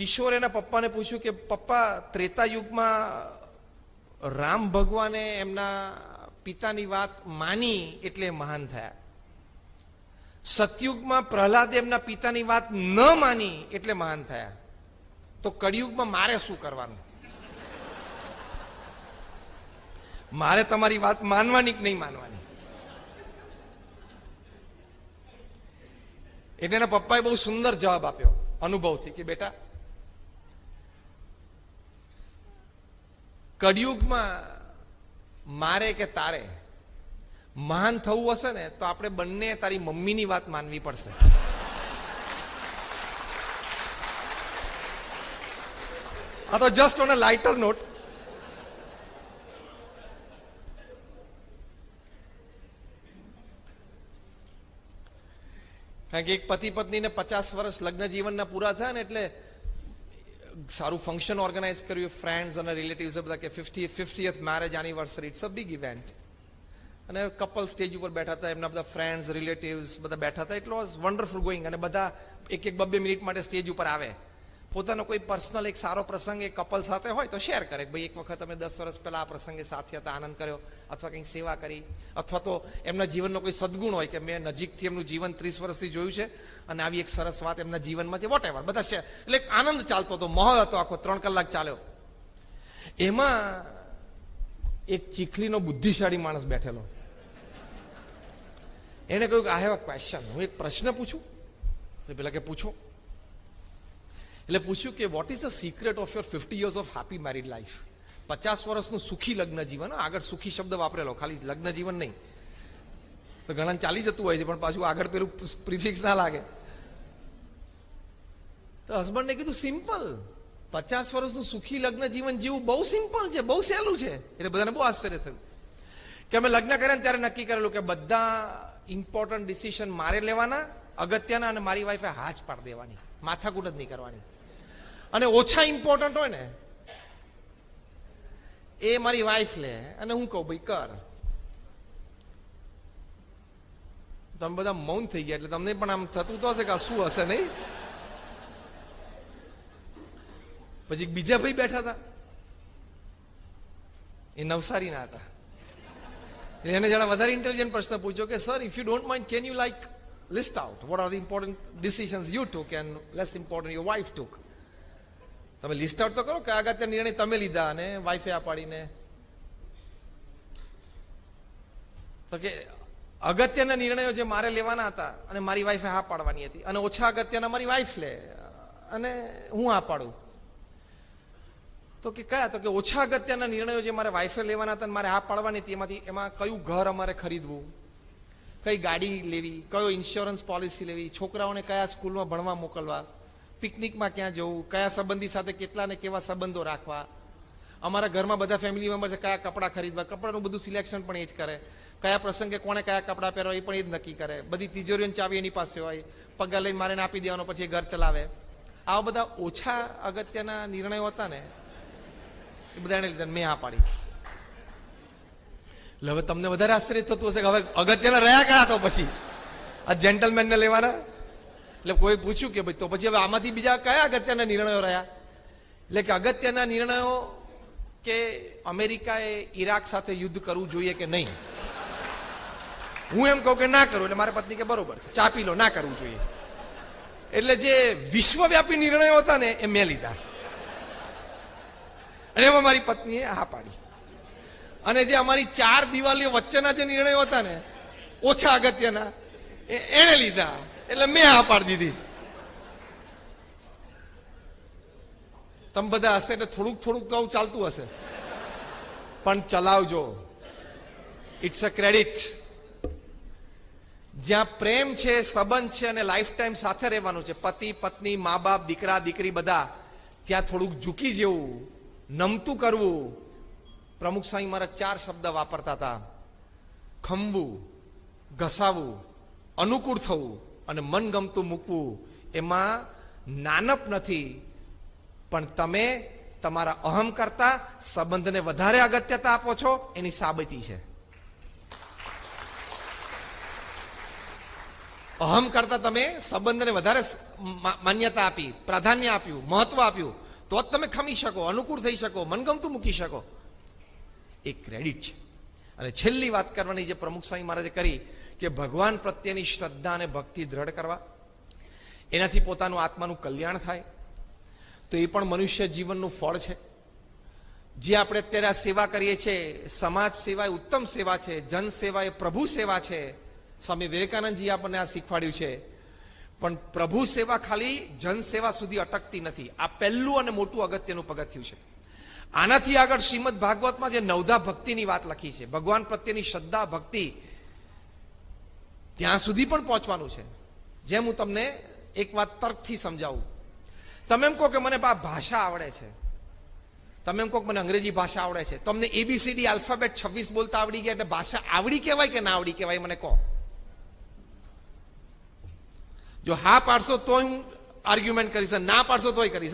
કિશોર એના પપ્પાને પૂછ્યું કે, પપ્પા, ત્રેતા યુગમાં રામ ભગવાને એમના પિતાની વાત માની એટલે મહાન થયા. સતયુગમાં પ્રહલાદે એમના પિતાની વાત ન માની એટલે મહાન થયા. તો કળિયુગમાં મારે શું કરવાનું? મારે તમારી વાત માનવાની કે નહીં માનવાની? એટલે એના પપ્પાએ બહુ સુંદર જવાબ આપ્યો અનુભવથી કે, બેટા કળિયુગમાં મારે કે તારે? મહાન થવું હશે ને, તો આપણે બંને તારી મમ્મીની વાત માનવી પડશે. આ તો just on a lighter note કારણ કે એક પતિ પત્નીને પચાસ વર્ષ લગ્ન જીવનના પૂરા થયા ને એટલે સારું ફંક્શન ઓર્ગેનાઇઝ કર્યું ફ્રેન્ડ્સ અને રિલેટિવ્સ બધા કે fifty fiftieth marriage anniversary it's a big event અને કપલ સ્ટેજ ઉપર બેઠા હતા, એમના બધા ફ્રેન્ડ્સ રિલેટિવ્સ બધા બેઠા હતા. ઇટ વોઝ વન્ડરફુલ ગોઈંગ અને બધા એક એક બબ્બે મિનિટ માટે સ્ટેજ ઉપર આવે. પોતાનો કોઈ પર્સનલ એક સારો પ્રસંગ એ કપલ સાથે હોય તો શેર કરે ભાઈ એક વખત અમે દસ વર્ષ પહેલા આ પ્રસંગે સાથે હતા, આનંદ કર્યો અથવા કંઈક સેવા કરી. અથવા તો એમના જીવનનો કોઈ સદગુણ હોય કે મેં નજીકથી એમનું જીવન ત્રીસ વર્ષથી જોયું છે અને આવી એક સરસ વાત એમના જીવનમાં છે વોટ એવર બધા શેર એટલે આનંદ ચાલતો હતો, મહોલ હતો આખો, ત્રણ કલાક ચાલ્યો. એમાં એક ચીખલીનો બુદ્ધિશાળી માણસ બેઠેલો. એણે કહ્યું કે આઈ હેવ અ ક્વેશ્ચન હું એક પ્રશ્ન પૂછું? પેલા કે, પૂછો. એટલે પૂછ્યું કે what is the secret of your fifty years of happy married life પચાસ વર્ષનું સુખી લગ્ન જીવન આગળ સુખી શબ્દ વાપરેલો, ખાલી લગ્ન જીવન નહીં. તો ઘણા ચાલી જતું હોય છે, પણ પાછું આગળ પેલું પ્રિફિક્સ ના લાગે. તો હસબન્ડને કીધું સિમ્પલ પચાસ વર્ષનું સુખી લગ્ન જીવન જીવવું બહુ સિમ્પલ છે, બહુ સહેલું છે. એટલે બધાને બહુ આશ્ચર્ય થયું. કે અમે લગ્ન કર્યા ને ત્યારે નક્કી કરેલું કે બધા ઇમ્પોર્ટન્ટ ડિસિશન મારે લેવાના, અગત્યના અને મારી વાઈફે હાજ પાડી દેવાની, માથાકૂટ જ નહીં કરવાની. અને ઓછા ઇમ્પોર્ટન્ટ હોય ને, એ મારી વાઈફ લે. અને હું કહું, ભાઈ, કર. તમે બધા મૌન થઈ ગયા, એટલે તમને પણ આમ થતું તો હશે કે શું હશે નહીં? પછી બીજા ભાઈ બેઠા હતા. એ નવસારીના હતા. એને જરા વધારે ઇન્ટેલિજન્ટ પ્રશ્ન પૂછ્યો કે sir if you don't mind can you like list out what are the important decisions you took and less important your wife took તમે લિસ્ટ આઉટ તો કરો કે અગત્ય નિર્ણય તમે લીધા અને વાઈફે આ પાડીને. તો કે અગત્યના નિર્ણયો જે મારે લેવાના હતા અને મારી વાઈફે હા પાડવાની હતી અને ઓછા અગત્યના મારી વાઈફ લે અને હું હા પાડું. તો કે કયા? તો કે ઓછા અગત્યના નિર્ણયો જે મારે વાઈફે લેવાના હતા અને મારે હા પાડવાની હતી, એમાંથી એમાં કયું ઘર અમારે ખરીદવું? કઈ ગાડી લેવી? કયો ઇન્સ્યોરન્સ પોલિસી લેવી? છોકરાઓને કયા સ્કૂલમાં ભણવા મોકલવા? પિકનિકમાં ક્યાં જવું? કયા સંબંધી સાથે કેટલા ને કેવા સંબંધો રાખવા? અમારા ઘરમાં બધા ફેમિલી મેમ્બર્સે કયા કપડાં ખરીદવા? કપડાનું બધું સિલેક્શન પણ એ જ કરે. કયા પ્રસંગે કોણે કયા કપડાં પહેરવા એ પણ એ જ નક્કી કરે. બધી તિજોરીઓની ચાવી એની પાસે હોય. પગાર લઈને મારે આપી દેવાનો, પછી એ ઘર ચલાવે. આવા બધા ઓછા અગત્યના નિર્ણયો હતા ને, એ બધા એને લીધા મેં આ પાડી. એટલે હવે તમને વધારે આશ્ચર્ય થતું હશે કે હવે અગત્યના રહ્યા કયા તો પછી? આ જેન્ટલમેનને લેવાના? એટલે કોઈ પૂછ્યું કે ભાઈ તો પછી હવે આમાંથી બીજા કયા અગત્યના નિર્ણયો રહ્યા? એટલે કે અગત્યના નિર્ણયો કે અમેરિકાએ ઈરાક સાથે યુદ્ધ કરવું જોઈએ કે નહીં? હું એમ કહું કે ના કરું, એટલે મારા પત્ની કે બરોબર છે ચાપી લો, ના કરવું જોઈએ. એટલે જે વિશ્વવ્યાપી નિર્ણયો હતા ને, એ મેં લીધા. અને એમાં મારી પત્નીએ હા પાડી. અને જે અમારી ચાર દિવાલીઓ વચ્ચેના જે નિર્ણયો હતા ને, ઓછા અગત્યના એણે લીધા. એટલે મેં હા પાડી દીધી. તમે બધા હશે એટલે થોડુંક થોડુંક તો આવું ચાલતું હશે. પણ ચલાવજો. ઇટ્સ અ ક્રેડિટ જ્યાં પ્રેમ છે, સંબંધ છે અને લાઈફ ટાઈમ સાથે રહેવાનું છે, પતિ, પત્ની, મા બાપ, દીકરા, દીકરી બધા, ત્યાં થોડુંક ઝૂકી જેવું, નમતું કરવું. પ્રમુખ સ્વામી મારા ચાર શબ્દ વાપરતા હતા. ખંભવું ઘસાવવું અનુકૂળ થવું. અને મનગમતું મૂકવું, એમાં નાનપ નથી. પણ તમે તમારા અહમ કરતા સંબંધને વધારે અગત્યતા આપો છો, એની સાબિતી છે. અહમ કરતા તમે સંબંધને વધારે માન્યતા આપી, પ્રાધાન્ય આપ્યું, મહત્વ આપ્યું, તો જ તમે ખમી શકો, અનુકૂળ થઈ શકો, મનગમતું મૂકી શકો. એ ક્રેડિટ છે. અને છેલ્લી વાત કરવાની જે પ્રમુખ સ્વામી મહારાજે કરી કે ભગવાન પ્રત્યેની શ્રદ્ધા અને ભક્તિ દ્રઢ કરવા. એનાથી પોતાનું આત્માનું કલ્યાણ થાય. તો એ પણ મનુષ્ય જીવનનું ફળ છે. જે આપણે અત્યારે આ સેવા કરીએ છીએ, સમાજ સેવા એ ઉત્તમ સેવા છે, જન સેવા એ પ્રભુ સેવા છે. સ્વામી વિવેકાનંદજી આપણને આ શીખવાડ્યું છે. પણ પ્રભુ સેવા ખાલી જન સેવા સુધી અટકતી નથી. આ પહેલું અને મોટું અગત્યનું પગથિયું છે. આનાથી આગળ શ્રીમદ ભાગવતમાં જે નવધા ભક્તિની વાત લખી છે, ભગવાન પ્રત્યેની શ્રદ્ધા, ભક્તિ ત્યાં સુધી પણ પહોંચવાનું છે. જેમ હું તમને એક વાત તર્કથી સમજાવું. તમે એમ કહો કે મને બા ભાષા આવડે છે. તમે એમ કહો મને અંગ્રેજી ભાષા આવડે છે. તમને એબીસીડી આલ્ફાબેટ છવ્વીસ બોલતા આવડી ગયા એટલે ભાષા આવડી કહેવાય કે ના આવડી કહેવાય મને કહો. જો હા પાડશો તો હું આર્ગ્યુમેન્ટ કરીશ ના પાડશો તોય કરીશ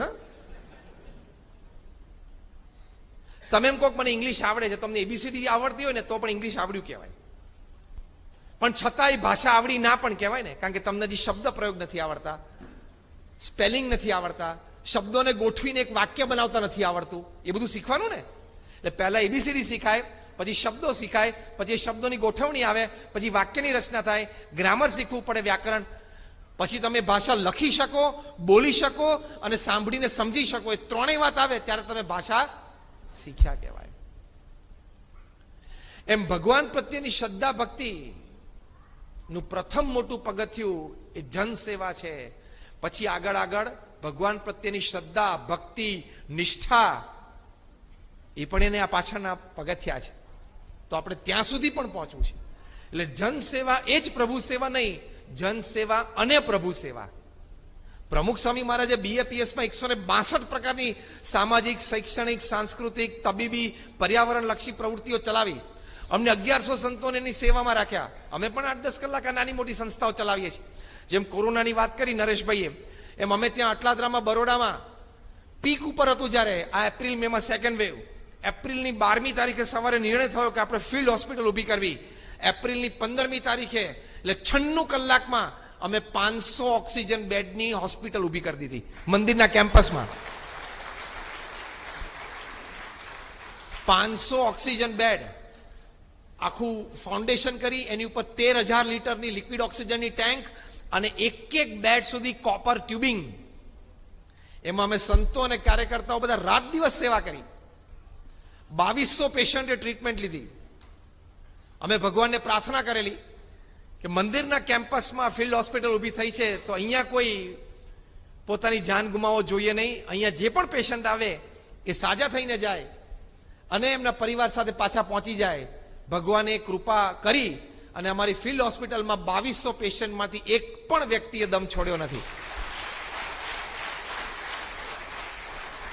તમે એમ કહો મને ઇંગ્લિશ આવડે છે, તમને એબીસીડી આવડતી હોય ને તો પણ ઇંગ્લિશ આવડ્યું કહેવાય. પણ છતાંય ભાષા આવડી ના પણ કહેવાય ને, કારણ કે તમને હજી શબ્દ પ્રયોગ નથી આવડતા સ્પેલિંગ નથી આવડતા, શબ્દોને ગોઠવીને એક વાક્ય બનાવતા નથી આવડતું. એ બધું શીખવાનું ને? એટલે પહેલા એબીસીડી શીખાય, પછી શબ્દો શીખાય, પછી શબ્દોની ગોઠવણી આવે, પછી વાક્યની રચના થાય ગ્રામર શીખવું પડે વ્યાકરણ, પછી તમે ભાષા લખી શકો, બોલી શકો અને સાંભળીને સમજી શકો. એ ત્રણેય વાત આવે ત્યારે તમે ભાષા શીખ્યા કહેવાય. એમ ભગવાન પ્રત્યેની શ્રદ્ધા ભક્તિ નું પ્રથમ મોટું પગથિયું એ જન સેવા છે. પછી આગળ આગળ ભગવાન પ્રત્યેની શ્રદ્ધા, ભક્તિ, નિષ્ઠા એ પણ એને આ પાછળના પગથિયા છે. તો આપણે ત્યાં સુધી પણ પહોંચવું છે. એટલે જન સેવા એ જ પ્રભુ સેવા નહીં જન સેવા અને પ્રભુ સેવા. પ્રમુખ સ્વામી મહારાજે બીએપીએસમાં એકસો ને બાસઠ પ્રકારની સામાજિક, શૈક્ષણિક, સાંસ્કૃતિક, તબીબી પર્યાવરણ લક્ષી પ્રવૃત્તિઓ ચલાવી. અમને અગિયારસો સંતોને એની સેવામાં રાખ્યા. અમે પણ આઠ દસ કલાક આ નાની મોટી સંસ્થાઓ ચલાવીએ છીએ. જેમ કોરોનાની વાત કરી નરેશભાઈએ, એમ અમે ત્યાં અટલાદરામાં, બરોડામાં, પીક ઉપર હતું જ્યારે, આ એપ્રિલ મેમાં સેકન્ડ વેવ એપ્રિલની બારમી તારીખે સવારે નિર્ણય થયો કે આપણે ફિલ્ડ હોસ્પિટલ ઊભી કરવી. એપ્રિલની પંદરમી તારીખે, એટલે છન્નું કલાકમાં અમે પાંચસો ઓક્સિજન બેડની હોસ્પિટલ ઊભી કરી દીધી, મંદિરના કેમ્પસમાં. પાંચસો ઓક્સિજન બેડ. આખું ફાઉન્ડેશન કરી, એની ઉપર તેર હજાર લીટરની લિક્વિડ ઓક્સિજનની ટેન્ક અને એક એક બેડ સુધી કોપર ટ્યુબિંગ એમાં અમે સંતો અને કાર્યકર્તાઓ બધા રાત દિવસ સેવા કરી. બાવીસો પેશન્ટે ટ્રીટમેન્ટ લીધી. અમે ભગવાનને પ્રાર્થના કરેલી કે મંદિરના કેમ્પસમાં ફિલ્ડ હોસ્પિટલ ઊભી થઈ છે, તો અહીંયા કોઈ પોતાની જાન ગુમાવો જોઈએ નહીં. અહીંયા જે પણ પેશન્ટ આવે, એ સાજા થઈને જાય અને એમના પરિવાર સાથે પાછા પહોંચી જાય. ભગવાને કૃપા કરી અને અમારી ફિલ્ડ હોસ્પિટલમાં બાવીસો પેશન્ટમાંથી એક પણ વ્યક્તિએ દમ છોડ્યો નથી.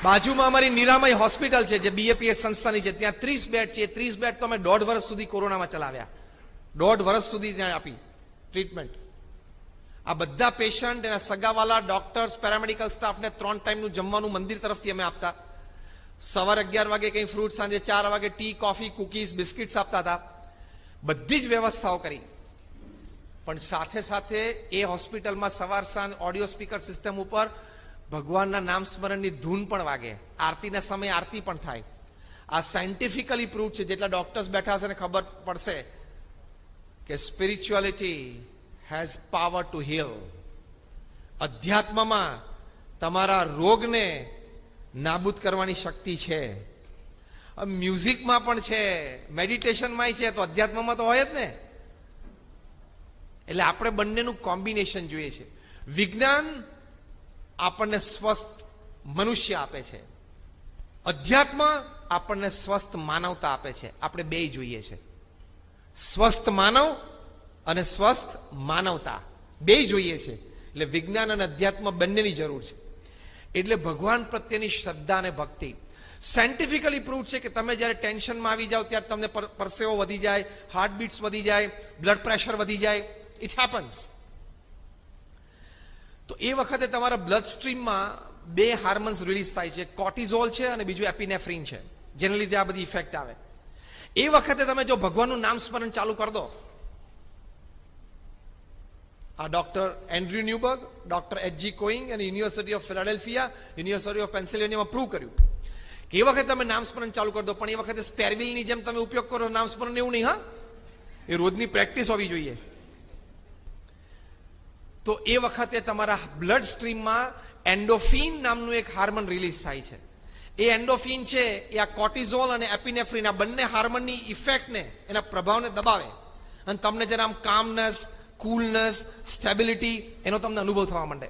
બાજુમાં અમારી નિરામય હોસ્પિટલ છે, જે બીએપીએસ સંસ્થાની છે. ત્યાં ત્રીસ બેડ છે. ત્રીસ બેડ તો અમે દોઢ વર્ષ સુધી કોરોનામાં ચલાવ્યા. દોઢ વર્ષ સુધી ત્યાં આપી ટ્રીટમેન્ટ. આ બધા પેશન્ટ, એના સગાવાલા, ડોક્ટર્સ, પેરામેડિકલ સ્ટાફને ત્રણ ટાઈમનું જમવાનું મંદિર તરફથી અમે આપતા. સવારે અગિયાર વાગે કંઈ ફ્રૂટ સાંજે ચાર વાગે ટી કોફી કુકીઝ બિસ્કિટ્સ આપતા હતા. બધી જ વ્યવસ્થાઓ કરી. પણ સાથે સાથે એ હોસ્પિટલમાં સવાર, સાંજ ઓડિયો સ્પીકર સિસ્ટમ ઉપર ભગવાનના નામ સ્મરણની ધૂન પણ વાગે. આરતીના સમયે આરતી પણ થાય. આ સાયન્ટિફિકલી પ્રૂવ છે, જેટલા ડોક્ટર્સ બેઠા હશે ને ખબર પડશે કે spirituality has power to heal અધ્યાત્મમાં તમારા રોગને નાબૂદ કરવાની શક્તિ છે. મ્યુઝિકમાં પણ છે. મેડિટેશનમાં છે. તો અધ્યાત્મમાં તો હોય જ ને. એટલે આપણે બંનેનું કોમ્બિનેશન જોઈએ છે. વિજ્ઞાન આપણને સ્વસ્થ મનુષ્ય આપે છે. અધ્યાત્મ આપણને સ્વસ્થ માનવતા આપે છે. આપણે બે જોઈએ છે. સ્વસ્થ માનવ અને સ્વસ્થ માનવતા. બે જોઈએ છે. એટલે વિજ્ઞાન અને અધ્યાત્મ બંનેની જરૂર છે. એટલે ભગવાન પ્રત્યેની શ્રદ્ધા અને ભક્તિ. સાયન્ટિફિકલી પ્રૂવ છે કે તમે જ્યારે ટેન્શનમાં આવી જાઓ ત્યારે તમને પરસેવો વધી જાય હાર્ટબીટ્સ વધી જાય બ્લડ પ્રેશર વધી જાય. ઇટ હેપન્સ તો એ વખતે તમારા બ્લડ સ્ટ્રીમમાં બે હાર્મોન્સ રિલીઝ થાય છે. કોર્ટિઝોલ છે અને બીજું એપિનેફ્રિન છે. જેને લીધે આ બધી ઇફેક્ટ આવે. એ વખતે તમે જો ભગવાનનું નામ સ્મરણ ચાલુ કરી દો. આ Dr. Andrew Newberg Dr. H.G. કોઈંગ અને university of Philadelphia university of પેન્સિલ્વેનિયામાં prove કર્યું કે એ વખતે તમે નામસ્મરણ ચાલુ કરી દો, પણ એ વખતે સ્પેરવિલની જેમ તમે ઉપયોગ કરો, નામસ્મરણ એવું નહીં, હા એ રોજની પ્રેક્ટિસ હોવી જોઈએ તો એ વખતે તમારા બ્લડ સ્ટ્રીમમાં એન્ડોફિન નામનું એક હાર્મોન રિલીઝ થાય છે એ એન્ડોફિન છે, એ આ કોર્ટિઝોલ અને એપિનેફ્રિન, આ બંને હાર્મોનની ઇફેક્ટને, એના પ્રભાવને દબાવે અને તમને જરા આમ કામનેસ કુલનેસ સ્ટેબિલિટી એનો તમને અનુભવ થવા માંડે.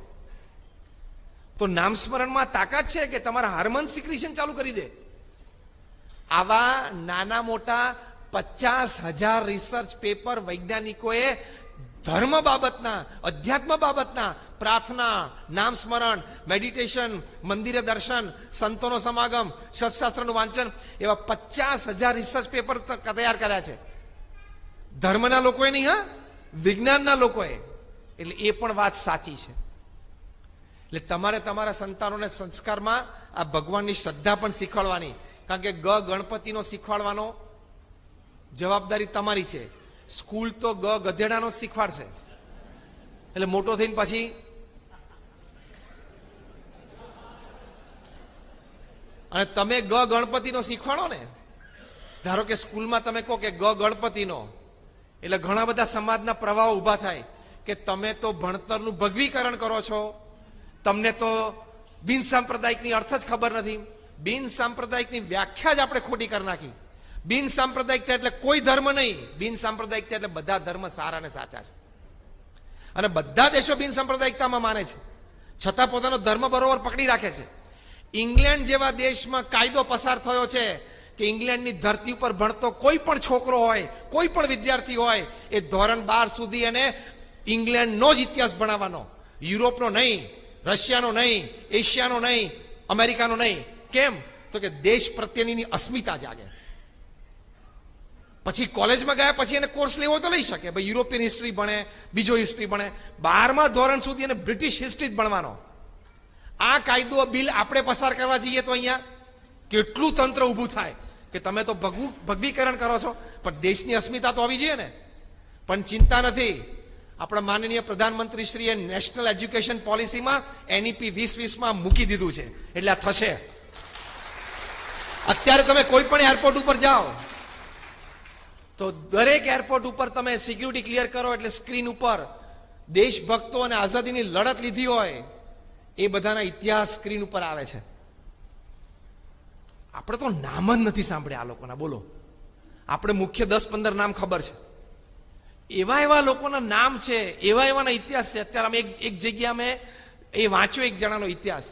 તો નામસ્મરણમાં તાકાત છે કે તમારા હાર્મોન સિક્રિશન ચાલુ કરી દે. આવા નાના મોટા પચાસ હજાર રિસર્ચ પેપર વૈજ્ઞાનિકોએ ધર્મ બાબતના, અધ્યાત્મ બાબતના પ્રાર્થના, નામ સ્મરણ મેડિટેશન મંદિરે દર્શન, સંતોનો સમાગમ, શસ્ત્રાસ્ત્રનું વાંચન એવા પચાસ હજાર રિસર્ચ પેપર તૈયાર કર્યા છે. ધર્મના લોકોએ નહીં, હા? વિજ્ઞાનના લોકોએ. એટલે એ પણ વાત સાચી છે. એટલે તમારે તમારા સંતાનોને સંસ્કારમાં આ ભગવાનની શ્રદ્ધા પણ શીખવાડવાની. કારણ કે ગ ગણપતિનો શીખવાડવાનો જવાબદારી તમારી છે. સ્કૂલ તો ગ ગધેડાનો જ શીખવાડશે. એટલે મોટો થઈને પછી અને તમે ગ ગણપતિનો શીખવાડો ને. ધારો કે સ્કૂલમાં તમે કહો કે ગ ગણપતિનો. એટલે ઘણા બધા સમાજના પ્રવાહ ઊભા થાય કે તમે તો ભણતરનું ભગવીકરણ કરો છો. તમને તો બિન સાંપ્રદાયિકની અર્થ જ ખબર નથી. બિન સાંપ્રદાયિકની વ્યાખ્યા જ આપણે ખોટી કરી નાખી. બિન સાંપ્રદાયિકતા એટલે કોઈ ધર્મ નહીં. બિન સાંપ્રદાયિકતા એટલે બધા ધર્મ સારા અને સાચા છે. અને બધા દેશો બિન સાંપ્રદાયિકતામાં માને છે. છતાં પોતાનો ધર્મ બરોબર પકડી રાખે છે. ઇંગ્લેન્ડ જેવા દેશમાં કાયદો પસાર થયો છે. કે ઇંગ્લેન્ડની ધરતી ઉપર ભણતો કોઈ પણ છોકરો હોય, કોઈ પણ વિદ્યાર્થી હોય, એ ધોરણ બાર સુધી એને ઇંગ્લેન્ડનો જ ઇતિહાસ ભણાવવાનો. યુરોપનો નહીં, રશિયાનો નહીં, એશિયાનો નહીં, અમેરિકાનો નહીં. કેમ? તો કે દેશ પ્રત્યેની અસ્મિતા જાગે. પછી કોલેજમાં ગયા પછી એને કોર્સ લેવો તો લઈ શકે. ભાઈ, યુરોપિયન હિસ્ટ્રી ભણે, બીજો હિસ્ટ્રી ભણે. બારમા ધોરણ સુધી એને બ્રિટિશ હિસ્ટ્રી જ ભણવાનો. આ કાયદો બિલ આપણે પસાર કરવા જઈએ તો અહીંયા કેટલું તંત્ર ઊભું થાય કે તમે તો ભગવું ભગવીકરણ કરો છો, પણ દેશની અસ્મિતા તો આવી જોઈએ ને. પણ ચિંતા નથી. આપણા માનનીય પ્રધાનમંત્રી શ્રીએ નેશનલ એજ્યુકેશન પોલિસીમાં એનઈપી વીસ વીસમાં મૂકી દીધું છે. એટલે આ થશે. અત્યારે તમે કોઈ પણ એરપોર્ટ ઉપર જાઓ, તો દરેક એરપોર્ટ ઉપર તમે સિક્યુરિટી ક્લિયર કરો, એટલે સ્ક્રીન ઉપર દેશભક્તો અને આઝાદીની લડત લીધી હોય, એ બધાના ઇતિહાસ સ્ક્રીન ઉપર આવે છે. આપણે તો નામ જ નથી સાંભળ્યા આ લોકોના, બોલો. આપણે મુખ્ય દસ પંદર નામ ખબર છે. એવા એવા લોકોના નામ છે, એવા એવાના ઇતિહાસ છે. અત્યારે અમે એક એક જગ્યા અમે એ વાંચ્યો એક જણાનો ઇતિહાસ.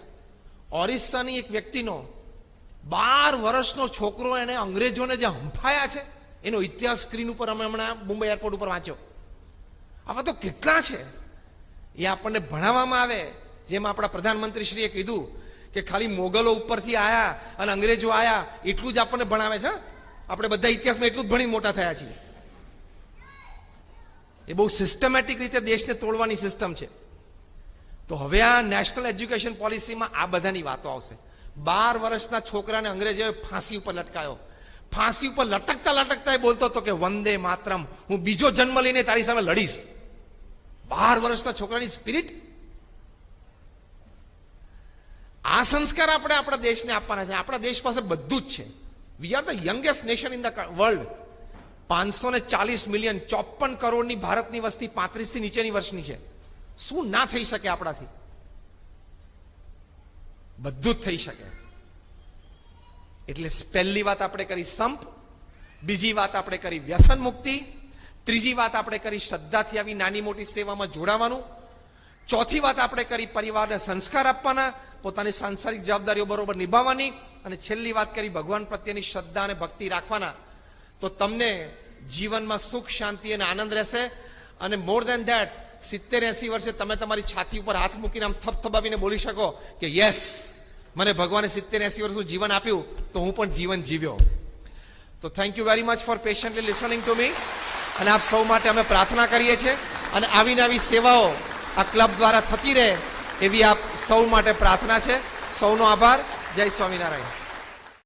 ઓરિસ્સાની એક વ્યક્તિનો બાર વર્ષનો છોકરો એને અંગ્રેજોને જે હંફાયા છે, એનો ઇતિહાસ સ્ક્રીન ઉપર અમે હમણાં મુંબઈ એરપોર્ટ ઉપર વાંચ્યો. આવા તો કેટલા છે. એ આપણને ભણાવવામાં આવે, જેમ આપણા પ્રધાનમંત્રીશ્રીએ કીધું કે ખાલી મોગલો ઉપરથી આયા અને અંગ્રેજો આયા, એટલું જ આપણને ભણાવે છે આપણે બધા ઇતિહાસમાં એટલું જ ભણી મોટા થયા છીએ. એ બહુ સિસ્ટમેટિક રીતે દેશને તોડવાની સિસ્ટમ છે. તો હવે આ નેશનલ એજ્યુકેશન પોલિસીમાં આ બધાની વાતો આવશે. બાર વર્ષના છોકરાને અંગ્રેજોએ ફાંસી ઉપર લટકાયો. ફાંસી ઉપર લટકતા લટકતા એ બોલતો હતો કે, વંદે માતરમ, હું બીજો જન્મ લઈને તારી સામે લડીશ. બાર વર્ષના છોકરાની સ્પિરિટ આ સંસ્કાર આપણે આપણા દેશને આપવાના છે. આપણા દેશ પાસે બધું જ છે. We are the youngest nation in the world પાંચસો ને ચાલીસ મિલિયન ચોપન કરોડની ભારતની વસ્તી પાંત્રીસથી નીચેની વર્ષની છે. શું ના થઈ શકે આપણાથી? બધું જ થઈ શકે. એટલે પહેલી વાત આપણે કરી સંપ, બીજી વાત આપણે કરી વ્યસન મુક્તિ, ત્રીજી વાત આપણે કરી શ્રદ્ધાથી આવી નાની મોટી સેવામાં જોડાવાનું, ચોથી વાત આપણે કરી પરિવારને સંસ્કાર આપવાના પોતાની સાંસારિક જવાબદારીઓ બરોબર નિભાવવાની અને છેલ્લી વાત કરી ભગવાન પ્રત્યેની શ્રદ્ધા અને ભક્તિ રાખવાના, તો તમને જીવનમાં સુખ, શાંતિ અને આનંદ રહેશે અને મોર દેન ધેટ સિત્તેર એસી વર્ષે તમે તમારી છાતી ઉપર હાથ મૂકીને આમ થપથપાવીને બોલી શકો કે યસ મને ભગવાને સિત્તેર એસી વર્ષનું જીવન આપ્યું, તો હું પણ જીવન જીવ્યો. તો thank you very much for patiently listening to me અને આપ સૌ માટે અમે પ્રાર્થના કરીએ છીએ. અને આવી નવી સેવાઓ આ ક્લબ દ્વારા થતી રહે. એવી આપ સૌ માટે પ્રાર્થના છે. સૌનો આભાર. જય સ્વામિનારાયણ.